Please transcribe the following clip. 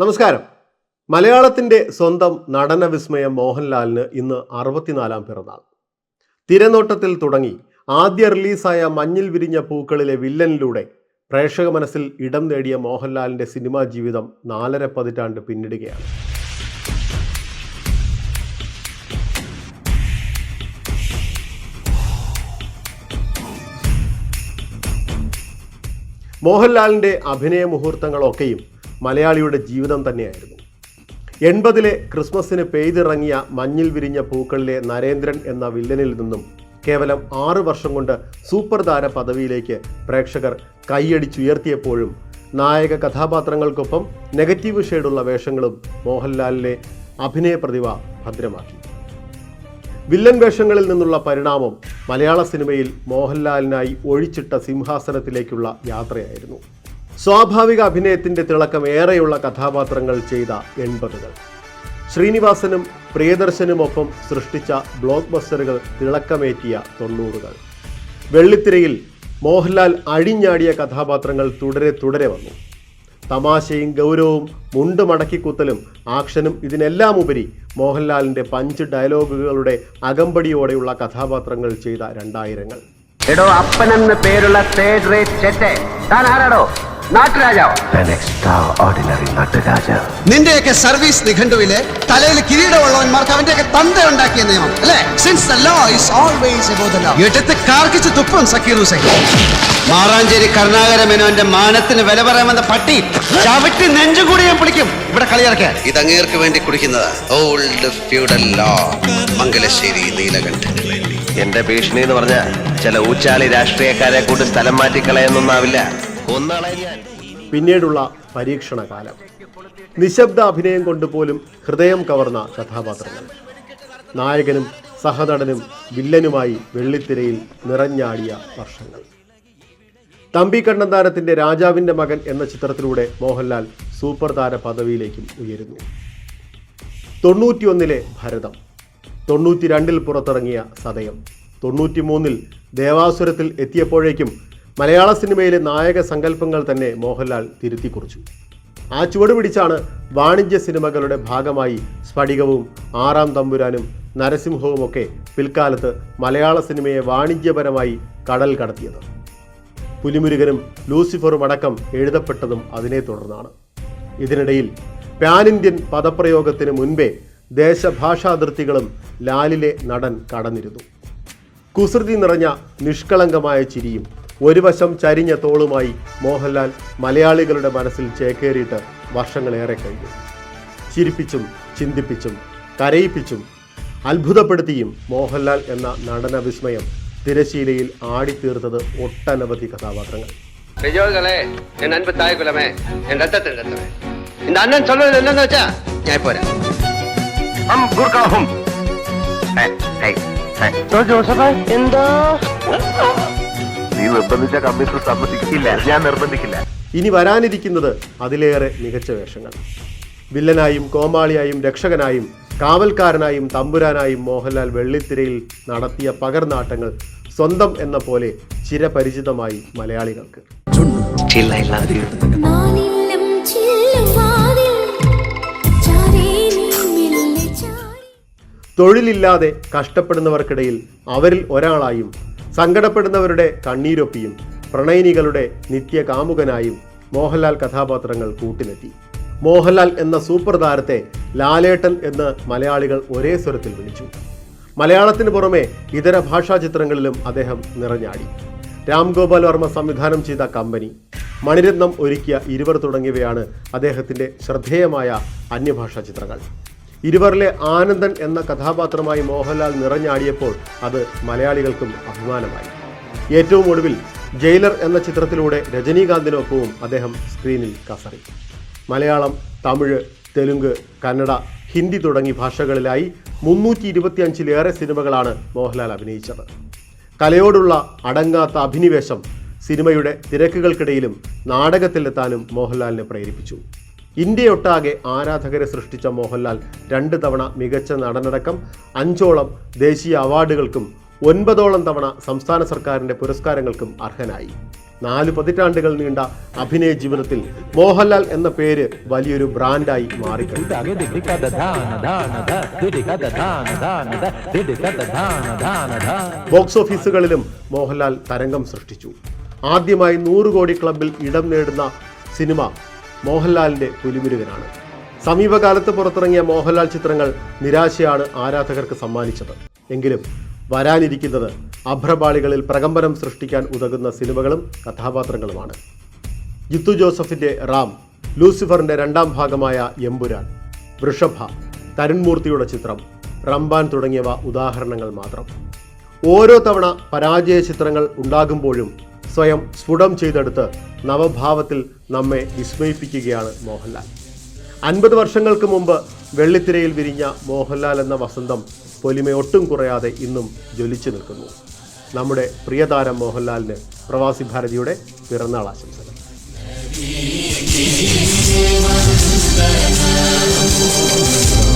നമസ്കാരം. മലയാളത്തിന്റെ സ്വന്തം നടന വിസ്മയം മോഹൻലാലിന് ഇന്ന് അറുപത്തിനാലാം പിറന്നാൾ. തിരനോട്ടത്തിൽ തുടങ്ങി ആദ്യ റിലീസായ മഞ്ഞിൽ വിരിഞ്ഞ പൂക്കളിലെ വില്ലനിലൂടെ പ്രേക്ഷക മനസ്സിൽ ഇടം നേടിയ മോഹൻലാലിന്റെ സിനിമാ ജീവിതം നാലര പതിറ്റാണ്ട് പിന്നിടുകയാണ്. മോഹൻലാലിന്റെ അഭിനയ മുഹൂർത്തങ്ങളൊക്കെയും മലയാളിയുടെ ജീവിതം തന്നെയായിരുന്നു. എൺപതിലെ ക്രിസ്മസിന് പെയ്തിറങ്ങിയ മഞ്ഞിൽ വിരിഞ്ഞ പൂക്കളിലെ നരേന്ദ്രൻ എന്ന വില്ലനിൽ നിന്നും കേവലം ആറു വർഷം കൊണ്ട് സൂപ്പർ താര പദവിയിലേക്ക് പ്രേക്ഷകർ കൈയടിച്ചുയർത്തിയപ്പോഴും നായക കഥാപാത്രങ്ങൾക്കൊപ്പം നെഗറ്റീവ് ഷെയ്ഡുള്ള വേഷങ്ങളും മോഹൻലാലിലെ അഭിനയ പ്രതിഭ ഭദ്രമാക്കി. വില്ലൻ വേഷങ്ങളിൽ നിന്നുള്ള പരിണാമം മലയാള സിനിമയിൽ മോഹൻലാലിനായി ഒഴിച്ചിട്ട സിംഹാസനത്തിലേക്കുള്ള യാത്രയായിരുന്നു. സ്വാഭാവിക അഭിനയത്തിന്റെ തിളക്കം ഏറെയുള്ള കഥാപാത്രങ്ങൾ ചെയ്ത എൺപതുകൾ. ശ്രീനിവാസനും പ്രിയദർശനുമൊപ്പം സൃഷ്ടിച്ച ബ്ലോക്ക് ബസ്റ്ററുകൾ തിളക്കമേറ്റിയ തൊണ്ണൂറുകൾ. വെള്ളിത്തിരയിൽ മോഹൻലാൽ അഴിഞ്ഞാടിയ കഥാപാത്രങ്ങൾ തുടരെ തുടരെ വന്നു. തമാശയും ഗൗരവവും മുണ്ട് മടക്കിക്കുത്തലും ആക്ഷനും ഇതിനെല്ലാം ഉപരി മോഹൻലാലിന്റെ പഞ്ച് ഡയലോഗുകളുടെ അകമ്പടിയോടെയുള്ള കഥാപാത്രങ്ങൾ ചെയ്ത രണ്ടായിരങ്ങൾ. എടോ അപ്പനെന്ന് പേരുള്ള റേറ്റ് താൻ ആരാടോ? നിന്റെയൊക്കെ സർവീസ് നിഘണ്ടുവിലെ തലയിൽ കിരീടമുള്ളവന്മാർക്ക് അവന്റെയൊക്കെ തന്ത ഉണ്ടാക്കിയ നിയമം അല്ലേ? Since the law is always above the law എടുത്ത് കാർക്കിച്ച് തുപ്പും സക്കീർ ഹുസൈൻ മാറാഞ്ചേരി കരുണാകര മേനോന്റെ മാനത്തിന് വില പറയാമെന്ന പട്ടി ചവിട്ടി നെഞ്ചുകൂടി ഞാൻ പിടിക്കും. ഇവിടെ കളിയിറക്കാൻ ഇത് അങ്ങേർക്ക് വേണ്ടി കുടിക്കുന്നത്. ഓൾഡ് ഫ്യൂഡൽ ലോ മംഗലശ്ശേരി നീലകണ്ഠന് വേണ്ടി എന്റെ ഭീഷണി എന്ന് പറഞ്ഞ ചില ഊച്ചാളി രാഷ്ട്രീയക്കാരെ കൂട്ടി സ്ഥലം മാറ്റിക്കളയെന്നൊന്നാവില്ല പിന്നീടുള്ള പരീക്ഷണ കാലം നിശബ്ദ അഭിനയം കൊണ്ടുപോലും ഹൃദയം കവർന്ന കഥാപാത്രങ്ങൾ. നായകനും സഹനടനും വില്ലനുമായി വെള്ളിത്തിരയിൽ നിറഞ്ഞാടിയ വർഷങ്ങൾ. തമ്പി കണ്ണന്താരത്തിന്റെ രാജാവിന്റെ മകൻ എന്ന ചിത്രത്തിലൂടെ മോഹൻലാൽ സൂപ്പർ താര പദവിയിലേക്കും ഉയരുന്നു. തൊണ്ണൂറ്റിയൊന്നിലെ ഭരതം. തൊണ്ണൂറ്റി രണ്ടിൽ പുറത്തിറങ്ങിയ സതയം തൊണ്ണൂറ്റി മൂന്നിൽ ദേവാസുരത്തിൽ എത്തിയപ്പോഴേക്കും മലയാള സിനിമയിലെ നായക സങ്കല്പങ്ങൾ തന്നെ മോഹൻലാൽ തിരുത്തി കുറിച്ചു. ആ ചുവട് പിടിച്ചാണ് വാണിജ്യ സിനിമകളുടെ ഭാഗമായി സ്ഫടികവും ആറാം തമ്പുരാനും നരസിംഹവും ഒക്കെ പിൽക്കാലത്ത് മലയാള സിനിമയെ വാണിജ്യപരമായി കടൽ കടത്തിയത്. പുലിമുരുകനും ലൂസിഫറും അടക്കം എഴുതപ്പെട്ടതും അതിനെ തുടർന്നാണ്. ഇതിനിടയിൽ പാൻ ഇന്ത്യൻ പദപ്രയോഗത്തിന് മുൻപേ ദേശഭാഷാതിർത്തികളും ലാലിലെ നടൻ കടന്നിരുന്നു. കുസൃതി നിറഞ്ഞ നിഷ്കളങ്കമായ ചിരിയും ഒരു വശം ചരിഞ്ഞ തോളുമായി മോഹൻലാൽ മലയാളികളുടെ മനസ്സിൽ ചേക്കേറിയിട്ട് വർഷങ്ങളേറെ കഴിഞ്ഞു ചിരിപ്പിച്ചും ചിന്തിപ്പിച്ചും കരയിപ്പിച്ചും അത്ഭുതപ്പെടുത്തിയും മോഹൻലാൽ എന്ന നടന വിസ്മയം തിരശീലയിൽ ആടിത്തീർത്തത് ഒട്ടനവധി കഥാപാത്രങ്ങൾ பெரியோர்களே என் அன்பு தாய் குலமே என் ரத்தத்தின் ரத்தமே இந்த அண்ணன் சொல்றது என்னன்னு வச்சா ഞാൻ പോരാ ഹം ഗുർഖാ ഹും ഹേ, ഹേ, ഹേ. എന്തോ നീ നിർബന്ധിച്ച കമ്മീഷൻ സമ്മതിക്കില്ല ഞാൻ നിർബന്ധിക്കില്ല. ഇനി വരാനിരിക്കുന്നത് അതിലേറെ മികച്ച വേഷങ്ങൾ. വില്ലനായും കോമാളിയായും രക്ഷകനായും കാവൽക്കാരനായും തമ്പുരാനായും മോഹൻലാൽ വെള്ളിത്തിരയിൽ നടത്തിയ പകർനാട്ടങ്ങൾ സ്വന്തം എന്ന പോലെ ചിരപരിചിതമായി മലയാളികൾക്ക്. തൊഴിലില്ലാതെ കഷ്ടപ്പെടുന്നവർക്കിടയിൽ അവരിൽ ഒരാളായും സങ്കടപ്പെടുന്നവരുടെ കണ്ണീരൊപ്പിയും പ്രണയിനികളുടെ നിത്യ കാമുകനായും മോഹൻലാൽ കഥാപാത്രങ്ങൾ കൂട്ടിലെത്തി. മോഹൻലാൽ എന്ന സൂപ്പർ താരത്തെ ലാലേട്ടൻ എന്ന് മലയാളികൾ ഒരേ സ്വരത്തിൽ വിളിച്ചു. മലയാളത്തിന് പുറമെ ഇതര ഭാഷാ ചിത്രങ്ങളിലും അദ്ദേഹം നിറഞ്ഞാടി. രാം ഗോപാൽ വർമ്മ സംവിധാനം ചെയ്ത കമ്പനി മണിരത്നം ഒരുക്കിയ ഇരുവർ തുടങ്ങിയവയാണ് അദ്ദേഹത്തിന്റെ ശ്രദ്ധേയമായ അന്യഭാഷാ ചിത്രങ്ങൾ. ഇരുവരിലെ ആനന്ദൻ എന്ന കഥാപാത്രമായി മോഹൻലാൽ നിറഞ്ഞാടിയപ്പോൾ അത് മലയാളികൾക്കും അഭിമാനമായി. ഏറ്റവും ഒടുവിൽ ജയിലർ എന്ന ചിത്രത്തിലൂടെ രജനീകാന്തിനൊപ്പവും അദ്ദേഹം സ്ക്രീനിൽ കസറി. മലയാളം തമിഴ് തെലുങ്ക് കന്നഡ ഹിന്ദി തുടങ്ങി ഭാഷകളിലായി മുന്നൂറ്റി ഇരുപത്തിയഞ്ചിലേറെ സിനിമകളാണ് മോഹൻലാൽ അഭിനയിച്ചത്. കലയോടുള്ള അടങ്ങാത്ത അഭിനിവേശം സിനിമയുടെ തിരക്കുകൾക്കിടയിലും നാടകത്തിലെത്താനും മോഹൻലാലിനെ പ്രേരിപ്പിച്ചു. ഇന്ത്യയൊട്ടാകെ ആരാധകരെ സൃഷ്ടിച്ച മോഹൻലാൽ രണ്ട് തവണ മികച്ച നടനടക്കം അഞ്ചോളം ദേശീയ അവാർഡുകൾക്കും ഒൻപതോളം തവണ സംസ്ഥാന സർക്കാരിന്റെ പുരസ്കാരങ്ങൾക്കും അർഹനായി. നാല് പതിറ്റാണ്ടുകൾ നീണ്ട അഭിനയ ജീവിതത്തിൽ മോഹൻലാൽ എന്ന പേര് വലിയൊരു ബ്രാൻഡായി മാറിക്കഴിഞ്ഞു. ബോക്സ് ഓഫീസുകളിലും മോഹൻലാൽ തരംഗം സൃഷ്ടിച്ചു. ആദ്യമായി നൂറ് കോടി ക്ലബിൽ ഇടം നേടുന്ന സിനിമ മോഹൻലാലിന്റെ പുലിമുരുകനാണ്. സമീപകാലത്ത് പുറത്തിറങ്ങിയ മോഹൻലാൽ ചിത്രങ്ങൾ നിരാശയാണ് ആരാധകർക്ക് സമ്മാനിച്ചത്. എങ്കിലും വരാനിരിക്കുന്നത് അഭ്രപാളികളിൽ പ്രകമ്പനം സൃഷ്ടിക്കാൻ ഉതകുന്ന സിനിമകളും കഥാപാത്രങ്ങളുമാണ്. ജിത്തു ജോസഫിന്റെ റാം ലൂസിഫറിന്റെ രണ്ടാം ഭാഗമായ എമ്പുരാൻ വൃഷഭ തരുൺമൂർത്തിയുടെ ചിത്രം റംബാൻ തുടങ്ങിയവ ഉദാഹരണങ്ങൾ മാത്രം. ഓരോ തവണ പരാജയ ചിത്രങ്ങൾ ഉണ്ടാകുമ്പോഴും സ്വയം സ്ഫുടം ചെയ്തെടുത്ത് നവഭാവത്തിൽ നമ്മെ വിസ്മയിപ്പിക്കുകയാണ് മോഹൻലാൽ അൻപത് വർഷങ്ങൾക്ക് മുമ്പ് വെള്ളിത്തിരയിൽ വിരിഞ്ഞ മോഹൻലാൽ എന്ന വസന്തം പൊലിമയൊട്ടും കുറയാതെ ഇന്നും ജ്വലിച്ചു നിൽക്കുന്നു നമ്മുടെ പ്രിയതാരം മോഹൻലാലിന് പ്രവാസി ഭാരതിയുടെ പിറന്നാൾ ആശംസകൾ Thank you.